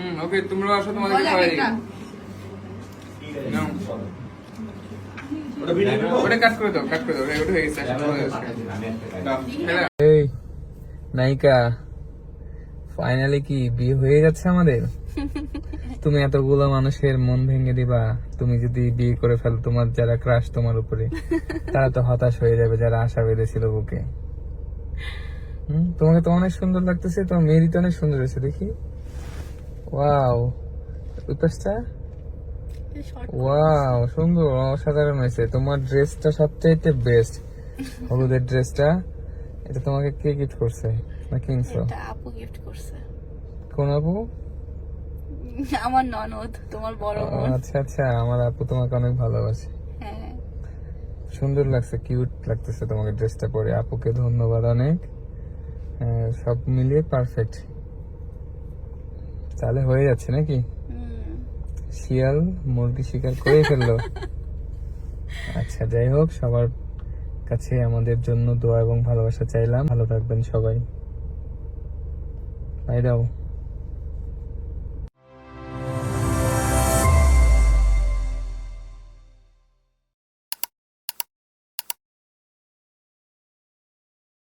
হুম ওকে তোমরা আসো তোমাদেরকে মজা খাওয়াই নাও। ওটা ভিডিও করব? ওটা কাট করে দাও কাট করে দাও ওটা ওটা হয়ে গেছে। এই নায়িকা ফাইনালি কি বিয়ে হয়ে যাচ্ছে আমাদের তুমি এতগুলো মানুষের মন ভেঙে দিবা তুমি যদি বিয়ে করে ফেলো তোমার যারা ক্রাশ তোমার উপরে তারা তো হতাশ হয়ে যাবে যারা আশা বেঁধেছিল বুকে হুম, তোমাকে তো অনেক সুন্দর লাগতেছে তোমার মেয়েরই তো অনেক সুন্দর হয়েছে দেখি ওয়াও ওই পাশটা ওয়াও সুন্দর অসাধারণ হয়েছে। তোমার ড্রেসটা সবচাইতে বেস্ট হলুদের ড্রেসটা এটা তোমাকে কে গিফট করছে? না কিনছো? এটা আপু গিফট করছে। কোন আপু? আমার ননদ তোমার বড় বোন। আচ্ছা আচ্ছা আমার আপু তোমাকে অনেক ভালোবাসে। হ্যাঁ। সুন্দর লাগছে কিউট লাগতেছে তোমাকে ড্রেসটা পরে। আপুকে ধন্যবাদ অনেক। হ্যাঁ, সব মিলিয়ে পারফেক্ট তাহলে হয়ে যাচ্ছে নাকি? শিয়াল মুরগি শিকার করে ফেলল। আচ্ছা যাই হোক সবার কাছে আমাদের জন্য দোয়া এবং ভালোবাসা চাইলাম। ভালো থাকবেন সবাই। বাই দাও